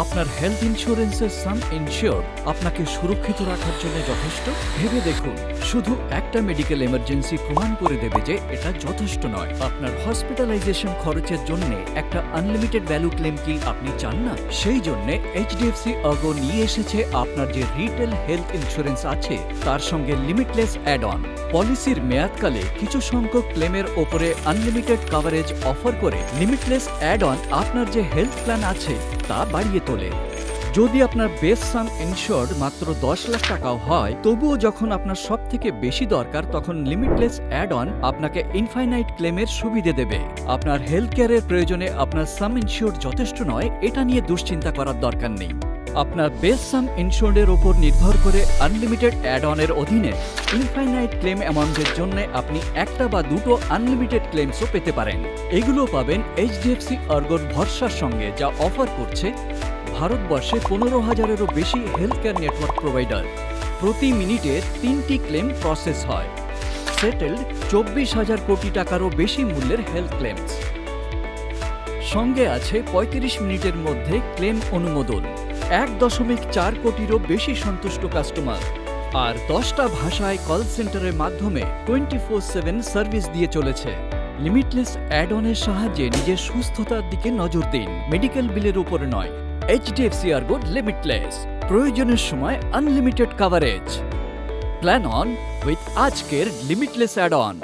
আপনার হেলথ ইন্স্যুরেন্সের সাম ইনশিওর আপনাকে সুরক্ষিত রাখার জন্য যথেষ্ট। ভেবে দেখুন। শুধু একটা মেডিকেল এমার্জেন্সি প্রমাণ করে দেবে যে এটা যথেষ্ট নয়। আপনার হসপিটালাইজেশন খরচের জন্য একটা আনলিমিটেড ভ্যালু ক্লেম কি আপনি চান না? সেই জন্য এইচডিএফসি অগো নিয়ে এসেছে আপনার যে রিটেল হেলথ ইন্স্যুরেন্স আছে, তার সঙ্গে লিমিটলেস অ্যাড অন পলিসির মেয়াদকালে কিছু সংখ্যক ক্লেমের ওপরে আনলিমিটেড কভারেজ অফার করে লিমিটলেস অ্যাড অন আপনার যে হেলথ প্ল্যান আছে, তা বাড়িয়ে তোলে। যদি আপনার বেস সাম ইনশোর্ড মাত্র দশ লাখ টাকাও হয়, তবুও যখন আপনার সব থেকে বেশি দরকার, তখন লিমিটলেস অ্যাড অন আপনাকে ইনফাইনাইট ক্লেমের সুবিধে দেবে। আপনার হেলথ কেয়ারের প্রয়োজনে আপনার সাম ইনশিওর যথেষ্ট নয়, এটা নিয়ে দুশ্চিন্তা করার দরকার নেই। আপনার বেস সাম ইনশোর্ডের ওপর নির্ভর করে আনলিমিটেড অ্যাড অনের অধীনে ইনফাইনাইট ক্লেম অ্যামাউন্টের জন্য আপনি একটা বা দুটো আনলিমিটেড ক্লেমসও পেতে পারেন। এগুলো পাবেন এইচডিএফসি আর্গোর ভরসার সঙ্গে, যা অফার করছে ভারতবর্ষে পনেরো হাজারেরও বেশি হেলথ কেয়ার নেটওয়ার্ক প্রোভাইডার প্রতি মিনিটে তিনটি ক্লেম প্রসেস হয়। সেটেলড চব্বিশ হাজার কোটি টাকারও বেশি মূল্যের হেলথ ক্লেমস সঙ্গে আছে ৩৫ মিনিটের মধ্যে ক্লেম অনুমোদন। এক দশমিক চার কোটিরও বেশি সন্তুষ্ট কাস্টমার আর দশটা ভাষায় কল সেন্টারের মাধ্যমে টোয়েন্টি ফোর সেভেন সার্ভিস দিয়ে চলেছে। লিমিটলেস অ্যাড অনের সাহায্যে নিজের সুস্থতার দিকে নজর দিন। মেডিকেল বিলের উপরে নয়। এইচডিএফসি আর্গো লিমিটলেস প্রয়োজনের সময় unlimited coverage plan on with আজকের লিমিটলেস অ্যাড অন